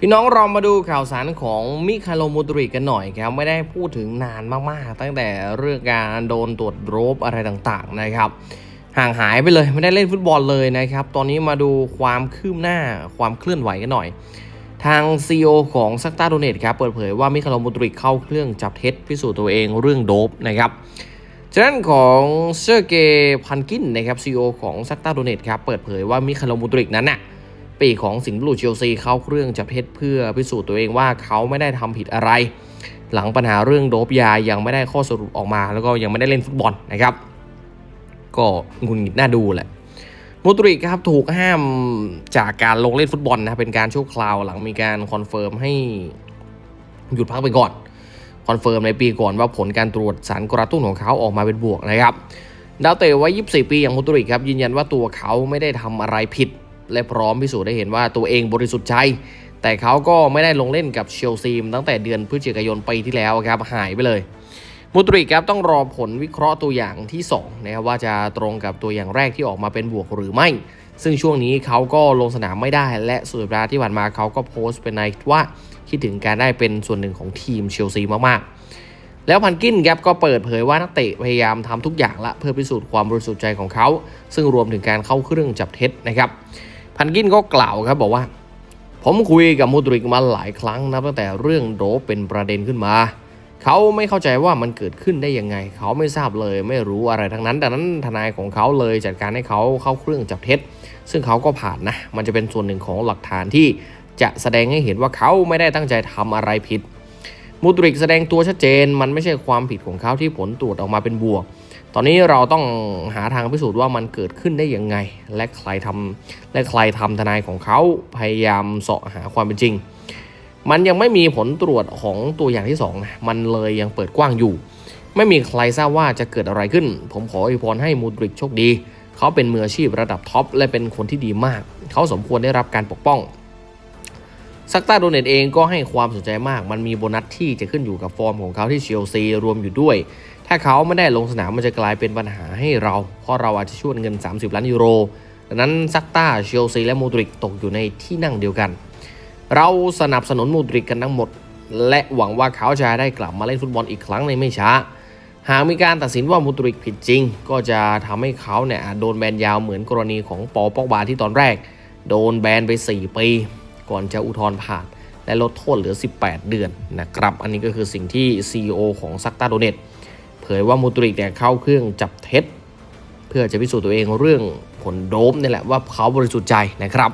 พี่น้องเรามาดูข่าวสารของมิคาโลมูตริกกันหน่อยครับ ไม่ได้พูดถึงนานมากๆ ตั้งแต่เรื่องการโดนตรวจโรบอะไรต่างๆนะครับ ห่างหายไปเลยไม่ได้เล่นฟุตบอลเลยนะครับ ตอนนี้มาดูความคืบหน้าความเคลื่อนไหวกันหน่อย ทาง CEO ของซักตาโดเนตครับ เปิดเผยว่ามิคาโลมูตริกเข้าเครื่องจับเท็จพิสูจน์ตัวเองเรื่องโดบนะครับ จานั้นของเซอร์เกย์พันกินนะครับ CEO ของซักตาโดเนตครับเปิดเผยว่ามิคาโลมูตริกนั้นน่ะปีของสิงห์บลูเชลซีเข้าเครื่องจับเท็จเพื่อพิสูจน์ตัวเองว่าเขาไม่ได้ทำผิดอะไร หลังปัญหาเรื่องโดบยายังไม่ได้ข้อสรุปออกมา แล้วก็ยังไม่ได้เล่นฟุตบอลนะครับ ก็งุนงิดน่าดูแหละมูตริกครับถูกห้ามจากการลงเล่นฟุตบอลนะเป็นการชั่วคราวหลังมีการคอนเฟิร์มให้หยุดพักไปก่อน คอนเฟิร์มในปีก่อนว่าผลการตรวจสารกระตุ้นของเขาออกมาเป็นบวกนะครับดาวเตะวัย 24 ปีอย่างมูตริกครับยืนยันว่าตัวเขาไม่ได้ทำอะไรผิด และพร้อมพิสูจน์ได้เห็นว่าตัวเองบริสุทธิ์ใจแต่เขาก็ไม่ได้ลงเล่นกับเชลซีตั้งแต่เดือนพฤศจิกายนปีที่แล้วครับหายไปเลย มูตริกครับต้องรอผลวิเคราะห์ตัวอย่างที่2นะครับว่าจะตรงกับตัวอย่างแรกที่ออกมาเป็นบวกหรือไม่ ซึ่งช่วงนี้เขาก็ลงสนามไม่ได้ และสุดสัปดาห์ที่ผ่านมาเขาก็โพสต์เป็นในว่าคิดถึงการได้เป็นส่วนหนึ่งของทีมเชลซีมากๆ แล้วพันกินครับก็เปิดเผยว่านักเตะพยายามทำทุกอย่างละเพื่อพิสูจน์ความบริสุทธิ์ใจของเขา ซึ่งรวมถึงการเข้าเครื่องจับเท็จนะครับพันกินก็กล่าวครับบอกว่า ผมคุยกับมูตริกมาหลายครั้งนะตั้งแต่เรื่องโดเป็นประเด็นขึ้นมา เขาไม่เข้าใจว่ามันเกิดขึ้นได้ยังไง เขาไม่ทราบเลยไม่รู้อะไรทั้งนั้นดังนั้นทนายของเขาเลยจัดการให้เขาเข้าเครื่องจับเท็จ ซึ่งเขาก็ผ่านนะ มันจะเป็นส่วนหนึ่งของหลักฐานที่จะแสดงให้เห็นว่าเขาไม่ได้ตั้งใจทำอะไรผิด มูตริกแสดงตัวชัดเจน มันไม่ใช่ความผิดของเขาที่ผลตรวจออกมาเป็นบวก ตอนนี้เราต้องหาทางพิสูจน์ว่ามันเกิดขึ้นได้ยังไง และใครทำและใครทำทนายของเขาพยายามเสาะหาความเป็นจริง มันยังไม่มีผลตรวจของตัวอย่างที่2นะมันเลยยังเปิดกว้างอยู่ ไม่มีใครทราบว่าจะเกิดอะไรขึ้น ผมขออวยพรให้มูดริกโชคดี เขาเป็นมืออาชีพระดับท็อปและเป็นคนที่ดีมาก เขาสมควรได้รับการปกป้องซักตาโดเนตเองก็ให้ความสนใจมาก มันมีโบนัสที่จะขึ้นอยู่กับฟอร์มของเขาที่เชลซีรวมอยู่ด้วย ถ้าเขาไม่ได้ลงสนามมันจะกลายเป็นปัญหาให้เรา เพราะเราอาจจะช่วยเงิน 30 ล้านยูโร ดังนั้นซักตาเชลซีและมูดริกตกอยู่ในที่นั่งเดียวกัน เราสนับสนุนมูดริกกันทั้งหมด และหวังว่าเขาจะได้กลับมาเล่นฟุตบอลอีกครั้งในไม่ช้า หากมีการตัดสินว่ามูดริกผิดจริง ก็จะทำให้เขาเนี่ยโดนแบนยาวเหมือนกรณีของปอปอกบาที่ตอนแรก โดนแบนไป 4 ปี ก่อนจะอุทธรณ์ผ่าน และลดโทษเหลือ 18 เดือนนะครับ อันนี้ก็คือสิ่งที่ CEO ของซักตาโดเนตเผยว่ามูดริกเนี่ยเข้าเครื่องจับเท็จ เพื่อจะพิสูจน์ตัวเองเรื่องผลโดมนี่แหละว่าเขาบริสุทธิ์ใจนะครับ